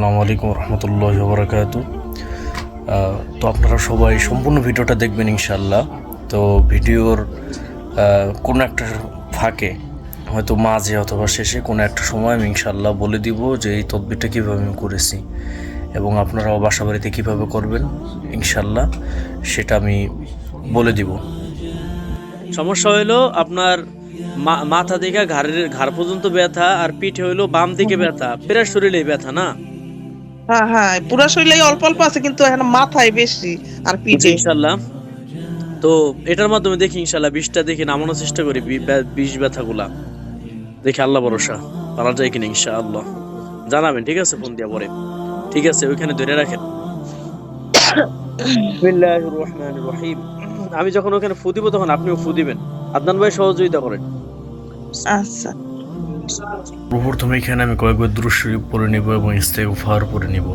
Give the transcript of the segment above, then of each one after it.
আসসালামু আলাইকুম রহমতুল্লাহ বরকাত তো আপনারা সবাই সম্পূর্ণ ভিডিওটা দেখবেন ইনশাল্লাহ তো ভিডিওর কোনো একটা ফাঁকে, হয়তো মাঝে অথবা শেষে কোনো একটা সময় আমি ইনশাল্লাহ বলে দিব যে এই তদবিরটা কীভাবে আমি করেছি এবং আপনারাও বাসা বাড়িতে কীভাবে করবেন ইনশাল্লাহ সেটা আমি বলে দিব। সমস্যা হইল আপনার মাথা দিকে ঘাড়ের, ঘাড় পর্যন্ত ব্যথা আর পিঠে হইল বাম দিকে ব্যথা। প্রায় শরীরে ব্যথা না? হ্যাঁ হ্যাঁ পুরা শরীরে অল্প অল্প আছে কিন্তু এখন মাথায় বেশি আর পিঠে। ইনশাল্লাহ তো এটার মাধ্যমে দেখি ইনশাল্লাহ বিষটা দেখি নামানোর চেষ্টা করি বিষ ব্যথাগুলা। দেখি আল্লাহ ভরসা পারা যায় কিনা ইনশাআল্লাহ। জানাবেন ঠিক আছে ফোন দিয়া পরে। ঠিক আছে ওইখানে ধরে রাখেন। বিসমিল্লাহির রহমানির রহিম আমি যখন ওখানে ফু দিব তখন আপনিও ফু দিবেন। আদনান ভাই সহযোগিতা করেন। আচ্ছা। প্রথমে এখানে আমি কয়েকবার দৃশ্যরূপ পরে নিব এবং ইস্তেগফার পরে নিব।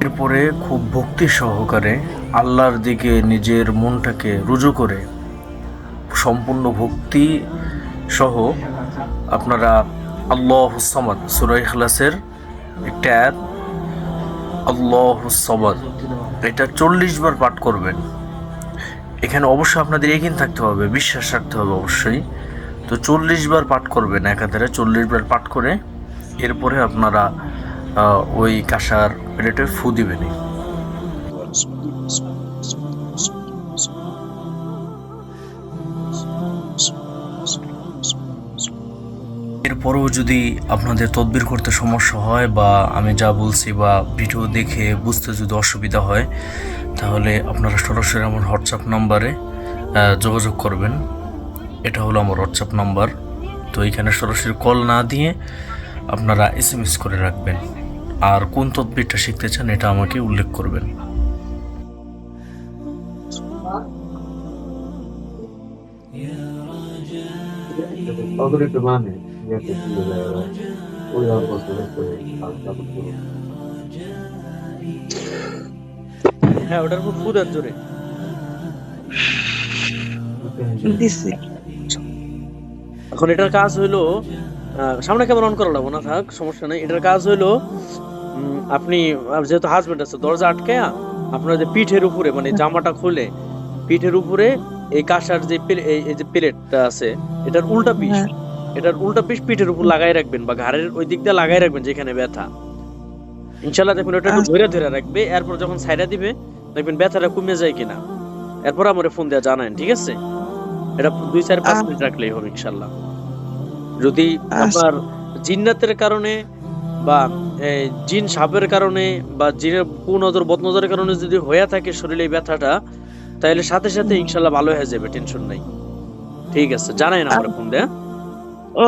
এরপরে খুব ভক্তি সহকারে আল্লাহর দিকে নিজের মনটাকে রুজু করে সম্পূর্ণ ভক্তি সহ আপনারা আল্লাহ সামাদ সুরাই খালাসের একটা app, আল্লাহ সমাদ এটা চল্লিশ বার পাঠ করবেন। এখানে অবশ্যই আপনাদের এগিয়ে থাকতে হবে, বিশ্বাস রাখতে হবে অবশ্যই। তো চল্লিশ বার পাঠ করবেন একাধারে, চল্লিশ বার পাঠ করে এরপরে আপনারা ওই কাঁসার প্লেটে ফু দিবেন। এরপরেও যদি আপনাদের তদবির করতে সমস্যা হয় বা আমি যা বলছি বা ভিডিও দেখে বুঝতে যদি অসুবিধা হয় তাহলে আপনারা সরাসরি আমার হোয়াটসঅ্যাপ নাম্বারে যোগাযোগ করবেন। এটা হলো আমার হোয়াটসঅ্যাপ নাম্বার তো এইখানে সরাসরি কল না দিয়ে আপনারা এস এম এস করে রাখবেন। আর কোন তদবিরটা শিখতে চান এটা আমাকে উল্লেখ করবেন। Ogre domani, হ্যাঁ ওটার উপর দেন জোরে। এখন এটার কাজ হইল সামনে কেমন অন করা লাগবো না থাক সমস্যা নেই। এটার কাজ হইল আপনি যেহেতু হাজবেন্ড আছে দরজা আটকে আপনার যে পিঠের উপরে মানে জামাটা খুলে পিঠের উপরে এই কাঁসার যে এই যে প্লেটটা আছে এটার উল্টা পিস হ্যাঁ। এটার উল্টা পিস পিঠের উপর লাগাই রাখবেন বা ঘাড়ের ওই দিক দিয়ে লাগাই রাখবেন যেখানে ব্যথা। ইনশাল্লাহ দেখবেন ওটা একটু আচ্ছা। ধরে ধরে রাখবে এরপর যখন সাইডা দিবে দেখবেন ব্যথাটা কমে যায় কিনা। এরপর আমার ফোন দেওয়া জানান ঠিক আছে? এটা দুই চার পাঁচ আচ্ছা। মিনিট রাখলেই হবে ইনশাল্লাহ যদি আচ্ছা। আপনার জিন্নাতের কারণে বা জিন সাপের কারণে বা জিনের কুনজর বদনজরের কারণে যদি হয়ে থাকে শরীরে ব্যথাটা তাহলে সাথে সাথে ইনশাল্লাহ ভালো হয়ে যাবে টেনশন নাই। ঠিক আছে জানাই না আমার ফোন দেয়া।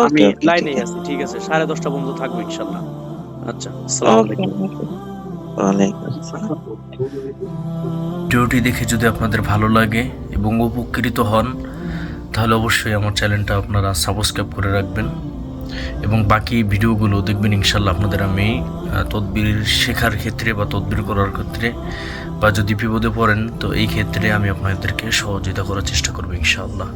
আমি লাইনে আছি ঠিক আছে? সাড়ে দশটা বন্ধ থাকব ইনশাল্লাহ। আচ্ছা আসসালামু ওকে আলাইকুম। ওয়ালাইকুম আসসালাম। ভিডিওটি দেখে যদি আপনাদের ভালো লাগে এবং উপকৃত হন তাহলে অবশ্যই আমার চ্যানেলটা আপনারা সাবস্ক্রাইব করে রাখবেন। এবং বাকি ভিডিওগুলো দেখবেন ইনশাল্লাহ আপনাদের আমি তদবির শেখার ক্ষেত্রে বা তদবির করার ক্ষেত্রে বা যদি বিপদে পড়েন তো এই ক্ষেত্রে আমি আপনাদেরকে সহযোগিতা করার চেষ্টা করব ইনশাআল্লাহ